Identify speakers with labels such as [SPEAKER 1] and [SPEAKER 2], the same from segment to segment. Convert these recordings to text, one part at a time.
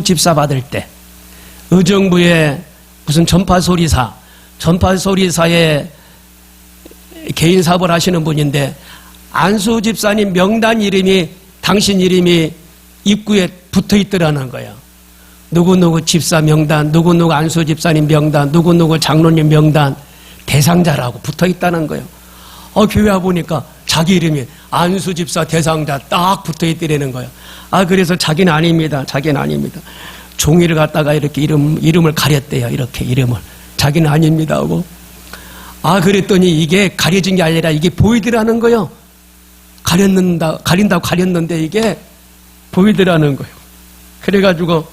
[SPEAKER 1] 집사 받을 때 의정부의 무슨 전파소리사 전파소리사의 개인 사업을 하시는 분인데 안수 집사님 명단 이름이 당신 이름이 입구에 붙어 있더라는 거예요. 누구누구 집사 명단, 누구누구 안수 집사님 명단, 누구누구 장로님 명단 대상자라고 붙어 있다는 거예요. 어, 교회 와 보니까 자기 이름이 안수 집사 대상자 딱 붙어 있더라는 거예요. 아, 그래서 자기는 아닙니다. 자기는 아닙니다. 종이를 갖다가 이렇게 이름, 이름을 가렸대요. 이렇게 이름을. 자기는 아닙니다. 하고. 아, 그랬더니 이게 가려진 게 아니라 이게 보이더라는 거예요. 가렸는다, 가린다고 가렸는데 이게 보이더라는 거예요. 그래가지고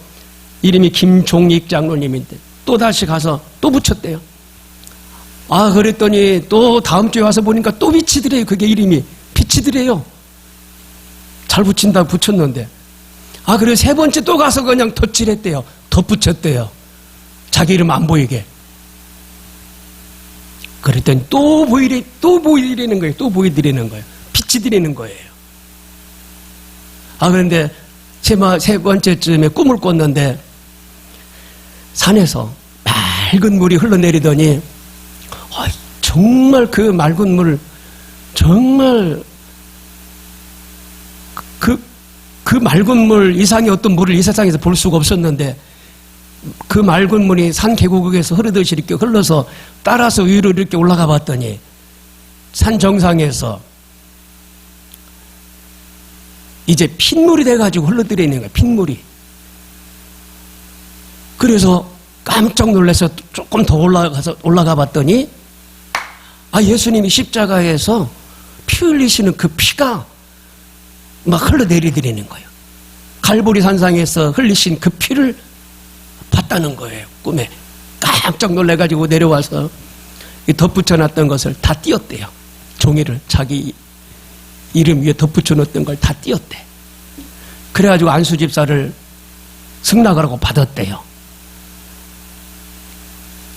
[SPEAKER 1] 이름이 김종익 장로님인데 또 다시 가서 또 붙였대요. 아, 그랬더니 또 다음 주에 와서 보니까 또 비치더래요. 그게 이름이. 비치더래요. 잘 붙인다고 붙였는데. 아, 그리고 세 번째 또 가서 그냥 덧칠했대요. 덧붙였대요. 자기 이름 안 보이게. 그랬더니 또 보이래, 또 보이려는 거예요. 또 보이드리는 거예요. 비치드리는 거예요. 아, 그런데 세, 번째쯤에 꿈을 꿨는데 산에서 맑은 물이 흘러내리더니 아, 정말 그 맑은 물 정말 그, 그 맑은 물 이상의 어떤 물을 이 세상에서 볼 수가 없었는데 그 맑은 물이 산 계곡에서 흐르듯이 이렇게 흘러서 따라서 위로 이렇게 올라가 봤더니 산 정상에서 이제 핏물이 돼가지고 흘러들이는 거예요. 핏물이. 그래서 깜짝 놀라서 조금 더 올라가서 올라가 봤더니 아 예수님이 십자가에서 피 흘리시는 그 피가 막 흘러내리드리는 거예요. 갈보리 산상에서 흘리신 그 피를 봤다는 거예요. 꿈에 깜짝 놀래가지고 내려와서 이 덧붙여놨던 것을 다 띄었대요. 종이를 자기 이름 위에 덧붙여놓던 걸 다 띄었대. 그래가지고 안수 집사를 승낙하라고 받았대요.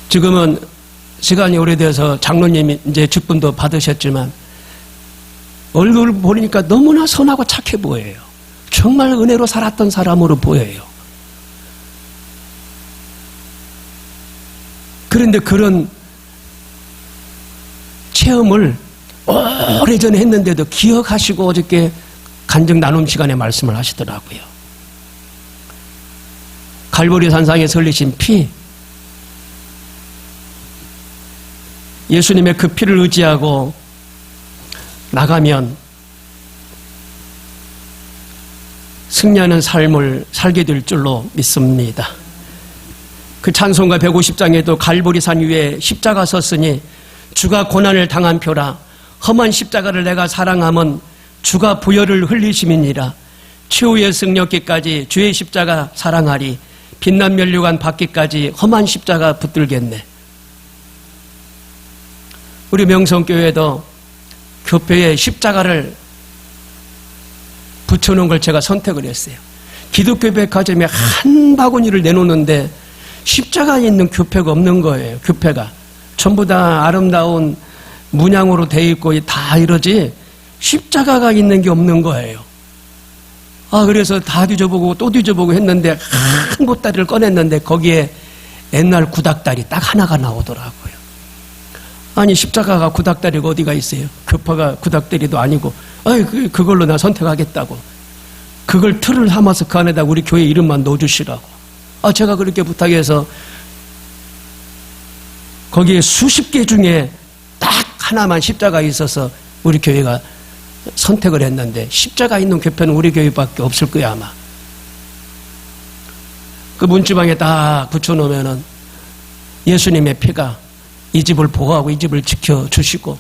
[SPEAKER 1] 지금은 시간이 오래돼서 장로님이 이제 직분도 받으셨지만 얼굴 보니까 너무나 선하고 착해 보여요. 정말 은혜로 살았던 사람으로 보여요. 그런데 그런 체험을 오래전에 했는데도 기억하시고 어저께 간증 나눔 시간에 말씀을 하시더라고요. 갈보리 산상에 설리신 피, 예수님의 그 피를 의지하고 나가면 승리하는 삶을 살게 될 줄로 믿습니다. 그 찬송가 150장에도 갈보리산 위에 십자가 섰으니 주가 고난을 당한 표라. 험한 십자가를 내가 사랑함은 주가 부여를 흘리심이니라. 최후의 승려기까지 주의 십자가 사랑하리. 빛난 면류관 받기까지 험한 십자가 붙들겠네. 우리 명성교회도 교회에 십자가를 붙여놓은 걸 제가 선택을 했어요. 기독교 백화점에 한 바구니를 내놓는데 십자가 있는 교회가 없는 거예요. 교회가 전부 다 아름다운 문양으로 돼 있고 다 이러지 십자가가 있는 게 없는 거예요. 아 그래서 다 뒤져보고 또 뒤져보고 했는데 한 보따리를 꺼냈는데 거기에 옛날 구닥다리 딱 하나가 나오더라고요. 아니 십자가가 구닥다리가 어디가 있어요? 교파가 구닥다리도 아니고. 아이 그, 그걸로 나 선택하겠다고. 그걸 틀을 삼아서 그 안에다 우리 교회 이름만 넣어주시라고. 아 제가 그렇게 부탁해서 거기에 수십 개 중에 딱 하나만 십자가 있어서 우리 교회가 선택을 했는데 십자가 있는 교회는 우리 교회밖에 없을 거야 아마. 그 문지방에 딱 붙여놓으면은 예수님의 피가 이 집을 보호하고 이 집을 지켜주시고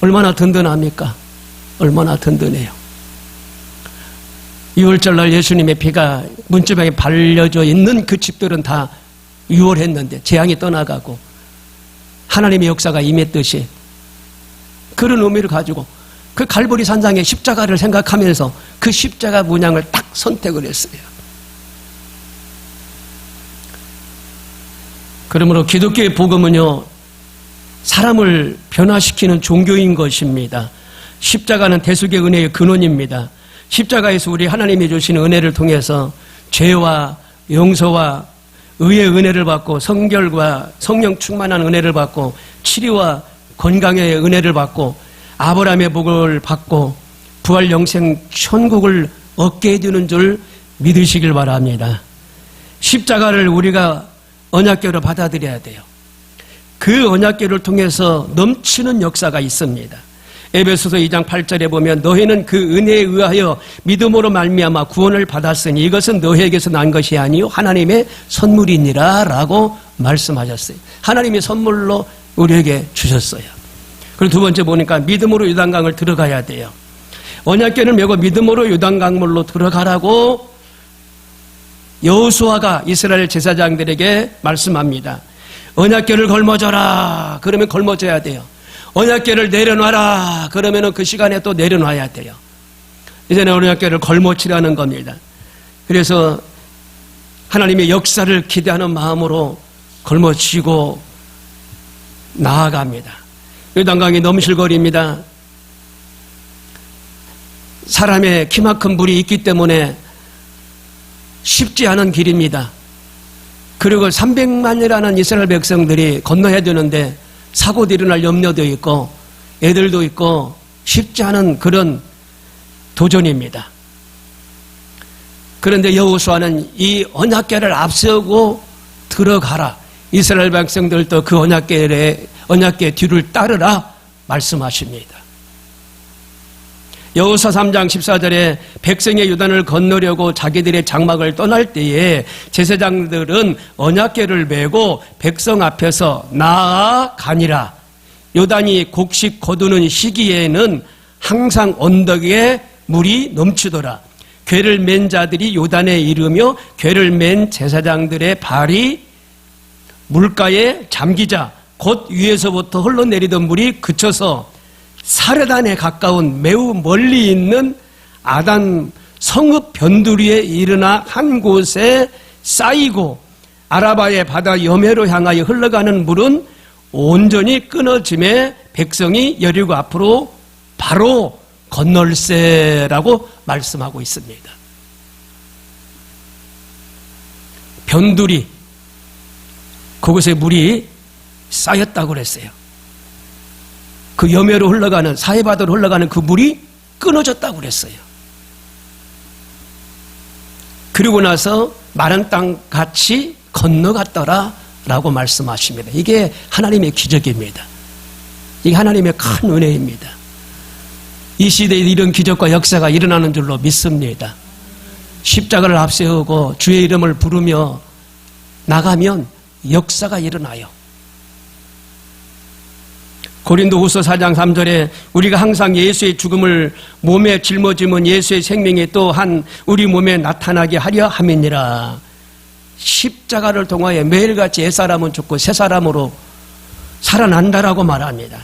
[SPEAKER 1] 얼마나 든든합니까? 얼마나 든든해요. 6월절 날 예수님의 피가 문지방에 발려져 있는 그 집들은 다 6월 했는데 재앙이 떠나가고 하나님의 역사가 임했듯이 그런 의미를 가지고 그 갈보리 산상의 십자가를 생각하면서 그 십자가 문양을 딱 선택을 했어요. 그러므로 기독교의 복음은요, 사람을 변화시키는 종교인 것입니다. 십자가는 대속의 은혜의 근원입니다. 십자가에서 우리 하나님이 주시는 은혜를 통해서 죄와 용서와 의의 은혜를 받고 성결과 성령 충만한 은혜를 받고 치료와 건강의 은혜를 받고 아브라함의 복을 받고 부활 영생 천국을 얻게 해주는 줄 믿으시길 바랍니다. 십자가를 우리가 언약궤로 받아들여야 돼요. 그 언약궤를 통해서 넘치는 역사가 있습니다. 에베소서 2장 8절에 보면 너희는 그 은혜에 의하여 믿음으로 말미암아 구원을 받았으니 이것은 너희에게서 난 것이 아니요 하나님의 선물이니라라고 말씀하셨어요. 하나님이 선물로 우리에게 주셨어요. 그리고 두 번째 보니까 믿음으로 요단강을 들어가야 돼요. 언약궤를 메고 믿음으로 요단강물로 들어가라고 여호수아가 이스라엘 제사장들에게 말씀합니다. 언약궤를 걸머져라. 그러면 걸머져야 돼요. 언약궤를 내려놔라. 그러면은 그 시간에 또 내려놔야 돼요. 이제는 언약궤를 걸머치라는 겁니다. 그래서 하나님의 역사를 기대하는 마음으로 걸머치고 나아갑니다. 요단강이 넘실거립니다. 사람의 키만큼 물이 있기 때문에 쉽지 않은 길입니다. 그리고 300만이라는 이스라엘 백성들이 건너야 되는데 사고도 일어날 염려도 있고 애들도 있고 쉽지 않은 그런 도전입니다. 그런데 여호수아는 이 언약궤를 앞세우고 들어가라. 이스라엘 백성들도 그 언약궤에 언약궤 뒤를 따르라 말씀하십니다. 여호사 3장 14절에 백성의 유단을 건너려고 자기들의 장막을 떠날 때에 제사장들은 언약궤를 메고 백성 앞에서 나아가니라. 요단이 곡식 거두는 시기에는 항상 언덕에 물이 넘치더라. 괴를 맨 자들이 요단에 이르며 괴를 맨 제사장들의 발이 물가에 잠기자 곧 위에서부터 흘러내리던 물이 그쳐서 사르단에 가까운 매우 멀리 있는 아단 성읍 변두리에 일어나 한 곳에 쌓이고 아라바의 바다 여매로 향하여 흘러가는 물은 온전히 끊어짐에 백성이 여리고 앞으로 바로 건널세라고 말씀하고 있습니다. 변두리 그곳에 물이 쌓였다고 그랬어요. 그 염해로 흘러가는 사해바다로 흘러가는 그 물이 끊어졌다고 그랬어요. 그리고 나서 마른 땅 같이 건너갔더라 라고 말씀하십니다. 이게 하나님의 기적입니다. 이게 하나님의 큰 은혜입니다. 이 시대에 이런 기적과 역사가 일어나는 줄로 믿습니다. 십자가를 앞세우고 주의 이름을 부르며 나가면 역사가 일어나요. 고린도 후서 4장 3절에 우리가 항상 예수의 죽음을 몸에 짊어지면 예수의 생명이 또한 우리 몸에 나타나게 하려 함이니라. 십자가를 통하여 매일같이 옛사람은 죽고 새사람으로 살아난다라고 말합니다.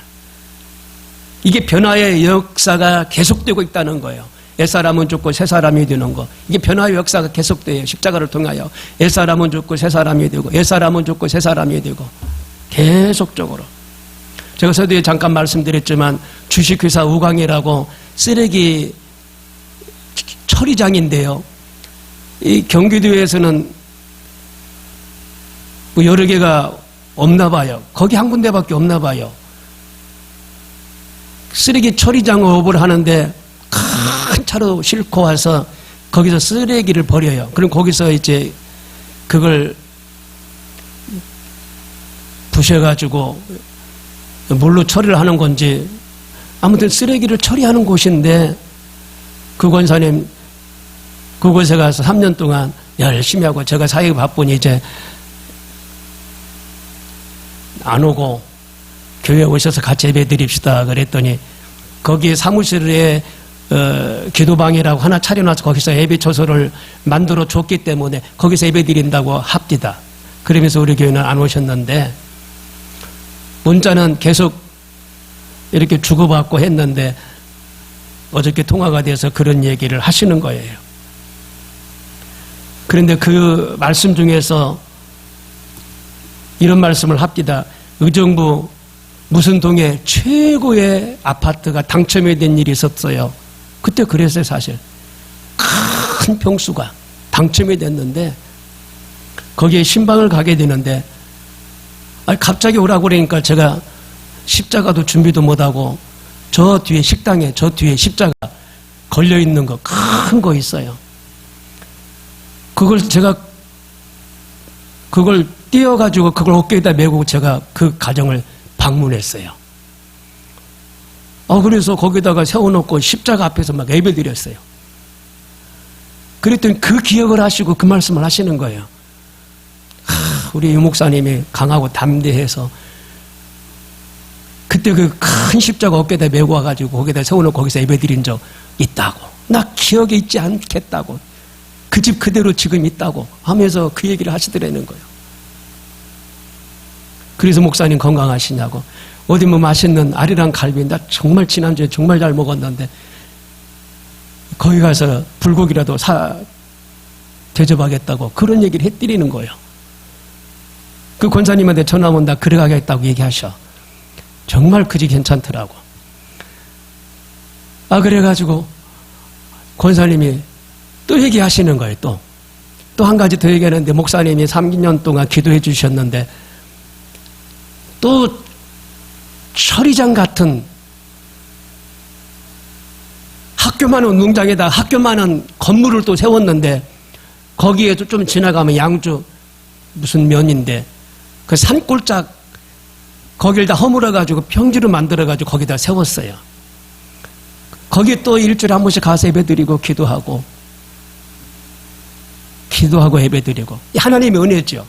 [SPEAKER 1] 이게 변화의 역사가 계속되고 있다는 거예요. 옛사람은 죽고 새사람이 되는 거. 이게 변화의 역사가 계속돼요. 십자가를 통하여. 옛사람은 죽고 새사람이 되고, 옛사람은 죽고 새사람이 되고. 계속적으로. 제가 서두에 잠깐 말씀드렸지만 주식회사 우광이라고 쓰레기 처리장인데요. 이 경기도에서는 뭐 여러 개가 없나 봐요. 거기 한 군데밖에 없나 봐요. 쓰레기 처리장 업을 하는데 큰 차로 싣고 와서 거기서 쓰레기를 버려요. 그럼 거기서 이제 그걸 부셔가지고 물로 처리를 하는 건지 아무튼 쓰레기를 처리하는 곳인데 그 권사님 그곳에 가서 3년 동안 열심히 하고 제가 사역이 바쁘니 이제 안 오고 교회 오셔서 같이 예배 드립시다 그랬더니 거기 사무실에 어, 기도방이라고 하나 차려놔서 거기서 예배 초소를 만들어 줬기 때문에 거기서 예배 드린다고 합디다. 그러면서 우리 교회는 안 오셨는데 문자는 계속 이렇게 주고받고 했는데 어저께 통화가 돼서 그런 얘기를 하시는 거예요. 그런데 그 말씀 중에서 이런 말씀을 합디다. 의정부 무슨 동에 최고의 아파트가 당첨이 된 일이 있었어요. 그때 그랬어요, 사실. 큰 평수가. 당첨이 됐는데 거기에 신방을 가게 되는데 아니, 갑자기 오라고 그러니까 제가 십자가도 준비도 못하고 저 뒤에 식당에 저 뒤에 십자가 걸려 있는 거큰거 있어요. 그걸 제가 그걸 띄어 가지고 그걸 어깨에다 메고 제가 그 가정을 방문했어요. 어, 그래서 거기다가 세워놓고 십자가 앞에서 막 예배 드렸어요. 그랬더니 그 기억을 하시고 그 말씀을 하시는 거예요. 하, 우리 유 목사님이 강하고 담대해서 그때 그 큰 십자가 어깨에다 메고 와가지고 거기다 세워놓고 거기서 예배 드린 적 있다고. 나 기억에 있지 않겠다고. 그 집 그대로 지금 있다고 하면서 그 얘기를 하시더라는 거예요. 그래서 목사님 건강하시냐고. 어디 뭐 맛있는 아리랑 갈비, 나 정말 지난주에 정말 잘 먹었는데, 거기 가서 불고기라도 사, 대접하겠다고 그런 얘기를 해드리는 거예요. 그 권사님한테 전화 온다, 그래 가겠다고 얘기하셔. 정말 그지 괜찮더라고. 아, 그래가지고, 권사님이 또 얘기하시는 거예요, 또. 또 한 가지 더 얘기하는데, 목사님이 3년 동안 기도해 주셨는데, 또 철이장 같은 학교만 한 농장에다 학교만 한 건물을 또 세웠는데 거기에도 좀 지나가면 양주 무슨 면인데 그 산골짝 거길 다 허물어 가지고 평지로 만들어 가지고 거기다 세웠어요. 거기 또 일주일에 한 번씩 가서 예배드리고 기도하고 기도하고 예배드리고 하나님의 은혜죠.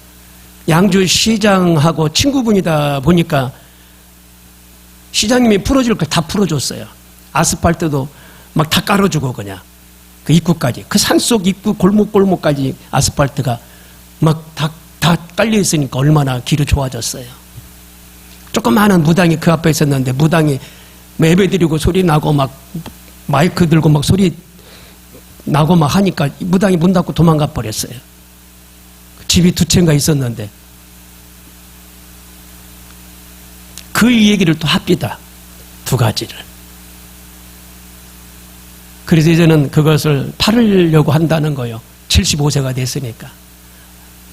[SPEAKER 1] 양주 시장하고 친구분이다 보니까 시장님이 풀어줄 걸 다 풀어줬어요. 아스팔트도 막 다 깔아주고 그냥 그 입구까지 그 산속 입구 골목골목까지 아스팔트가 막 다 다 깔려 있으니까 얼마나 길이 좋아졌어요. 조그마한 무당이 그 앞에 있었는데 무당이 뭐 예배 드리고 소리 나고 막 마이크 들고 막 소리 나고 막 하니까 무당이 문 닫고 도망가 버렸어요. 집이 두 채인가 있었는데 그 얘기를 또 합니다. 두 가지를. 그래서 이제는 그것을 팔으려고 한다는 거요. 75세가 됐으니까.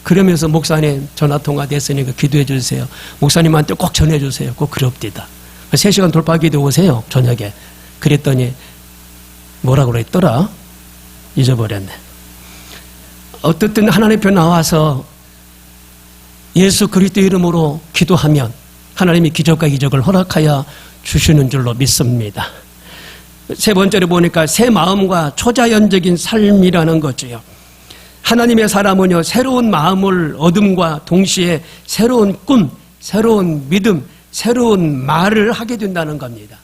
[SPEAKER 1] 그러면서 목사님 전화통화 됐으니까 기도해 주세요. 목사님한테 꼭 전해 주세요. 꼭 그럽디다. 3시간 돌파 기도 오세요. 저녁에. 그랬더니 뭐라고 그랬더라? 잊어버렸네. 어떻든 하나님 편 나와서 예수 그리스도 이름으로 기도하면 하나님이 기적과 이적을 허락하여 주시는 줄로 믿습니다. 세 번째로 보니까 새 마음과 초자연적인 삶이라는 거지요. 하나님의 사람은요, 새로운 마음을 얻음과 동시에 새로운 꿈, 새로운 믿음, 새로운 말을 하게 된다는 겁니다.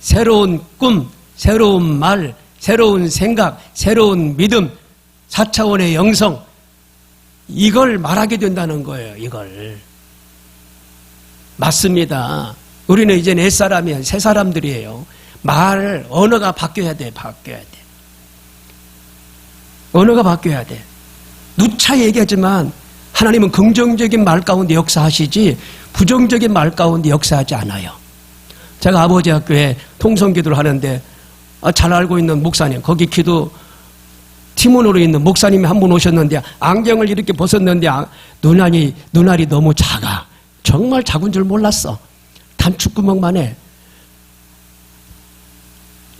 [SPEAKER 1] 새로운 꿈, 새로운 말, 새로운 생각, 새로운 믿음, 4차원의 영성, 이걸 말하게 된다는 거예요, 이걸. 맞습니다. 우리는 이제 내 사람이야, 새 사람들이에요. 말, 언어가 바뀌어야 돼, 바뀌어야 돼. 언어가 바뀌어야 돼. 누차 얘기하지만 하나님은 긍정적인 말 가운데 역사하시지 부정적인 말 가운데 역사하지 않아요. 제가 아버지 학교에 통성 기도를 하는데 아, 잘 알고 있는 목사님, 거기 기도 팀원으로 있는 목사님이 한 분 오셨는데 안경을 이렇게 벗었는데 아, 눈알이 눈알이 너무 작아. 정말 작은 줄 몰랐어. 단축구멍만 해.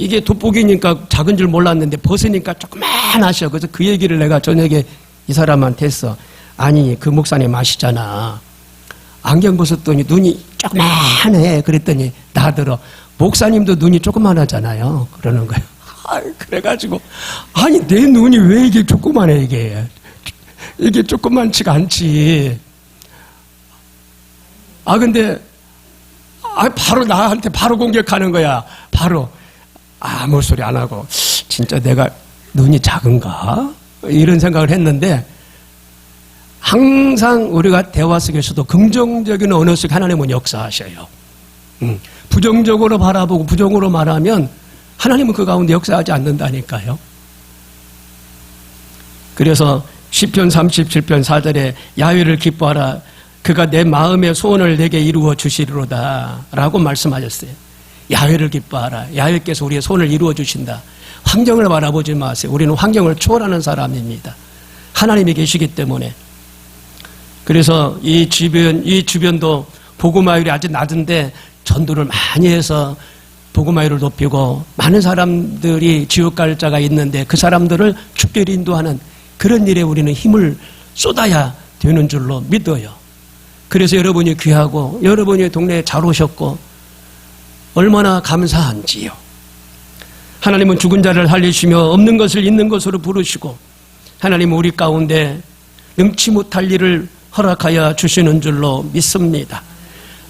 [SPEAKER 1] 이게 돋보기니까 작은 줄 몰랐는데 벗으니까 조그만 하셔. 그래서 그 얘기를 내가 저녁에 이 사람한테 했어. 아니 그 목사님 아시잖아. 안경 벗었더니 눈이 조그만해. 그랬더니 나들어. 목사님도 눈이 조그만하잖아요. 그러는 거예요. 아, 그래가지고 아니 내 눈이 왜 이게 조그만해 이게 이게 조그만치가 않지. 아 근데 아 바로 나한테 바로 공격하는 거야. 바로 아무 소리 안 하고 진짜 내가 눈이 작은가 이런 생각을 했는데 항상 우리가 대화 속에서도 긍정적인 언어 속 하나님은 역사하셔요. 음, 부정적으로 바라보고 부정으로 말하면 하나님은 그 가운데 역사하지 않는다니까요. 그래서 시편 37편 4절에 야훼를 기뻐하라 그가 내 마음의 소원을 내게 이루어 주시리로다 라고 말씀하셨어요. 야훼를 기뻐하라. 야훼께서 우리의 소원을 이루어 주신다. 환경을 바라보지 마세요. 우리는 환경을 초월하는 사람입니다. 하나님이 계시기 때문에. 그래서 이 주변, 이 주변도 복음화율이 아주 낮은데 전도를 많이 해서 복음화율을 높이고 많은 사람들이 지옥 갈 자가 있는데 그 사람들을 축제를 인도하는 그런 일에 우리는 힘을 쏟아야 되는 줄로 믿어요. 그래서 여러분이 귀하고 여러분이 동네에 잘 오셨고 얼마나 감사한지요. 하나님은 죽은 자를 살리시며 없는 것을 있는 것으로 부르시고 하나님은 우리 가운데 능치 못할 일을 허락하여 주시는 줄로 믿습니다.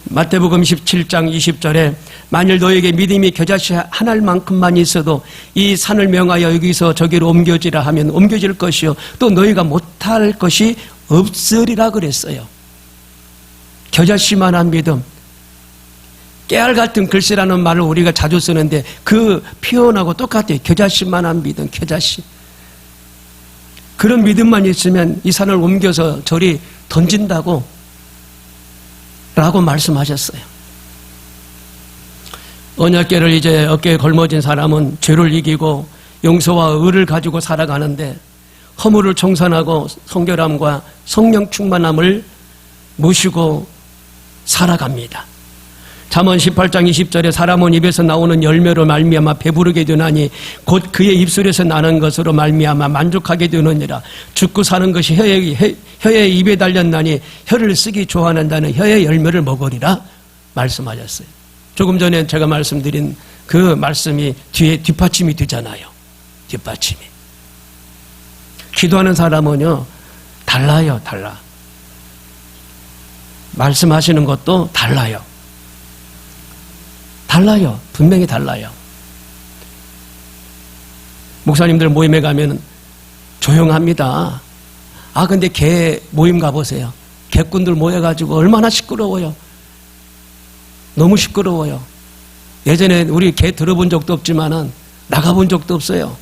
[SPEAKER 1] 마태복음 17장 20절에 만일 너에게 믿음이 겨자씨 한 알만큼만 있어도 이 산을 명하여 여기서 저기로 옮겨지라 하면 옮겨질 것이요 또 너희가 못할 것이 없으리라 그랬어요. 겨자씨만한 믿음 깨알 같은 글씨라는 말을 우리가 자주 쓰는데 그 표현하고 똑같아요. 겨자씨만한 믿음, 겨자씨. 그런 믿음만 있으면 이 산을 옮겨서 저리 던진다고 라고 말씀하셨어요. 언약계를 이제 어깨에 걸머진 사람은 죄를 이기고 용서와 의를 가지고 살아가는데 허물을 청산하고 성결함과 성령 충만함을 모시고 살아갑니다. 잠언 18장 20절에 사람은 입에서 나오는 열매로 말미암아 배부르게 되나니 곧 그의 입술에서 나는 것으로 말미암아 만족하게 되느니라 죽고 사는 것이 혀에, 혀, 혀에 입에 달렸나니 혀를 쓰기 좋아한다는 혀의 열매를 먹으리라 말씀하셨어요. 조금 전에 제가 말씀드린 그 말씀이 뒤에 뒷받침이 되잖아요. 뒷받침이. 기도하는 사람은요, 달라요, 달라. 말씀하시는 것도 달라요. 달라요. 분명히 달라요. 목사님들 모임에 가면 조용합니다. 아, 근데 개 모임 가보세요. 개꾼들 모여가지고 얼마나 시끄러워요. 너무 시끄러워요. 예전에 우리 개 들어본 적도 없지만은 나가본 적도 없어요.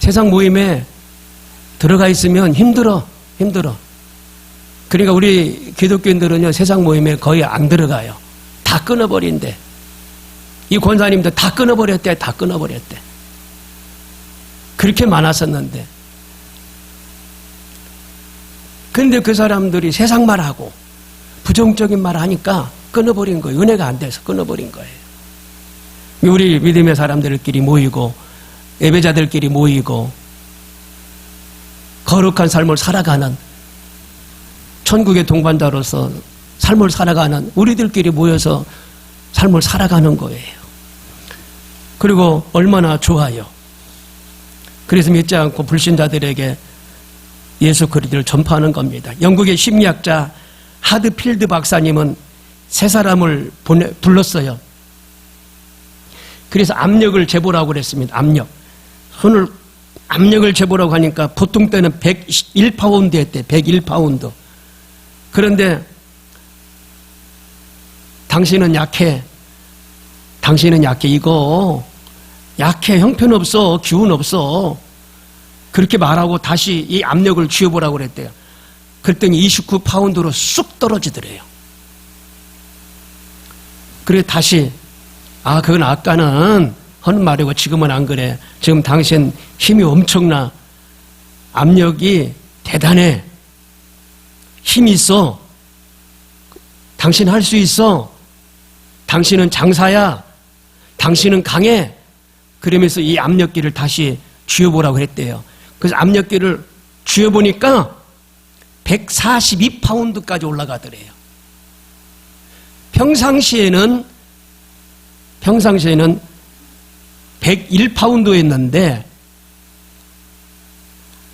[SPEAKER 1] 세상 모임에 들어가 있으면 힘들어, 힘들어. 그러니까 우리 기독교인들은요, 세상 모임에 거의 안 들어가요. 다 끊어버린대. 이 권사님도 다 끊어버렸대, 다 끊어버렸대. 그렇게 많았었는데. 근데 그 사람들이 세상 말하고 부정적인 말 하니까 끊어버린 거예요. 은혜가 안 돼서 끊어버린 거예요. 우리 믿음의 사람들끼리 모이고 예배자들끼리 모이고 거룩한 삶을 살아가는 천국의 동반자로서 삶을 살아가는 우리들끼리 모여서 삶을 살아가는 거예요. 그리고 얼마나 좋아요. 그래서 믿지 않고 불신자들에게 예수 그리스도를 전파하는 겁니다. 영국의 심리학자 하드필드 박사님은 세 사람을 보내, 불렀어요. 그래서 압력을 재보라고 그랬습니다. 압력. 손을 압력을 재보라고 하니까 보통 때는 101파운드 했대. 101파운드. 그런데 당신은 약해. 당신은 약해. 이거 약해. 형편없어. 기운 없어. 그렇게 말하고 다시 이 압력을 쥐어보라고 그랬대요. 그랬더니 29파운드로 쑥 떨어지더래요. 그래 다시 아 그건 아까는 하는 말이고 지금은 안 그래. 지금 당신 힘이 엄청나. 압력이 대단해. 힘이 있어. 당신 할 수 있어. 당신은 장사야. 당신은 강해. 그러면서 이 압력기를 다시 쥐어보라고 했대요. 그래서 압력기를 쥐어보니까 142파운드까지 올라가더래요. 평상시에는 평상시에는 101파운드였는데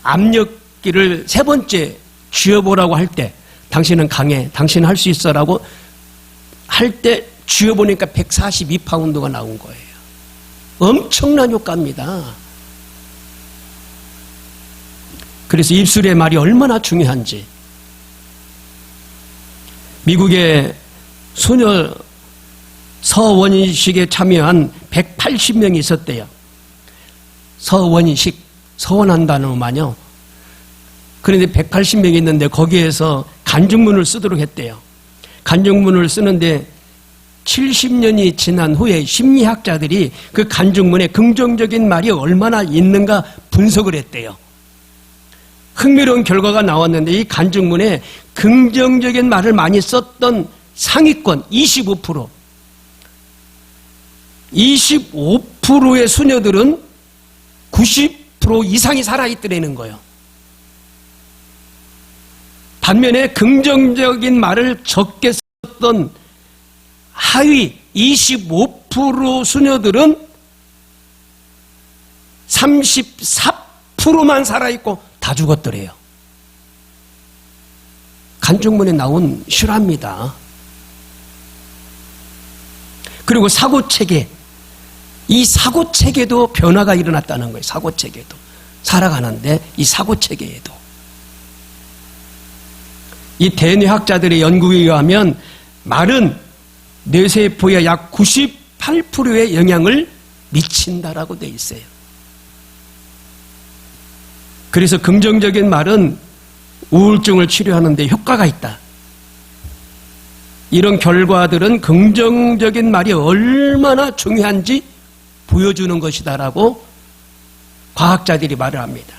[SPEAKER 1] 압력기를 세 번째 쥐어보라고 할 때 당신은 강해, 당신 할수 있어라고 할 때 쥐어 보니까 142파운드가 나온 거예요. 엄청난 효과입니다. 그래서 입술의 말이 얼마나 중요한지. 미국의 소녀 서원식에 참여한 180명이 있었대요. 서원식, 서원한다는 말이요. 그런데 180명이 있는데 거기에서 간증문을 쓰도록 했대요. 간증문을 쓰는데 70년이 지난 후에 심리학자들이 그 간증문에 긍정적인 말이 얼마나 있는가 분석을 했대요. 흥미로운 결과가 나왔는데 이 간증문에 긍정적인 말을 많이 썼던 상위권 25% 25%의 수녀들은 90% 이상이 살아있더라는 거예요. 반면에 긍정적인 말을 적게 썼던 하위 25% 수녀들은 34%만 살아있고 다 죽었더래요. 간증문에 나온 실화입니다. 그리고 사고 체계. 이 사고 체계도 변화가 일어났다는 거예요. 사고 체계도. 살아가는데 이 사고 체계에도. 이 대뇌학자들의 연구에 의하면 말은 뇌세포의 약 98%의 영향을 미친다라고 돼 있어요. 그래서 긍정적인 말은 우울증을 치료하는 데 효과가 있다. 이런 결과들은 긍정적인 말이 얼마나 중요한지 보여주는 것이다라고 과학자들이 말을 합니다.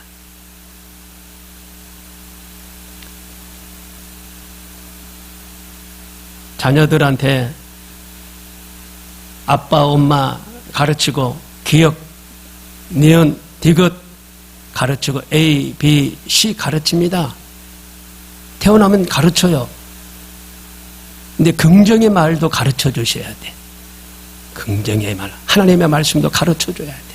[SPEAKER 1] 자녀들한테 아빠, 엄마 가르치고 기억, 니은, 디귿 가르치고 A, B, C 가르칩니다. 태어나면 가르쳐요. 근데 긍정의 말도 가르쳐 주셔야 돼. 긍정의 말. 하나님의 말씀도 가르쳐 줘야 돼.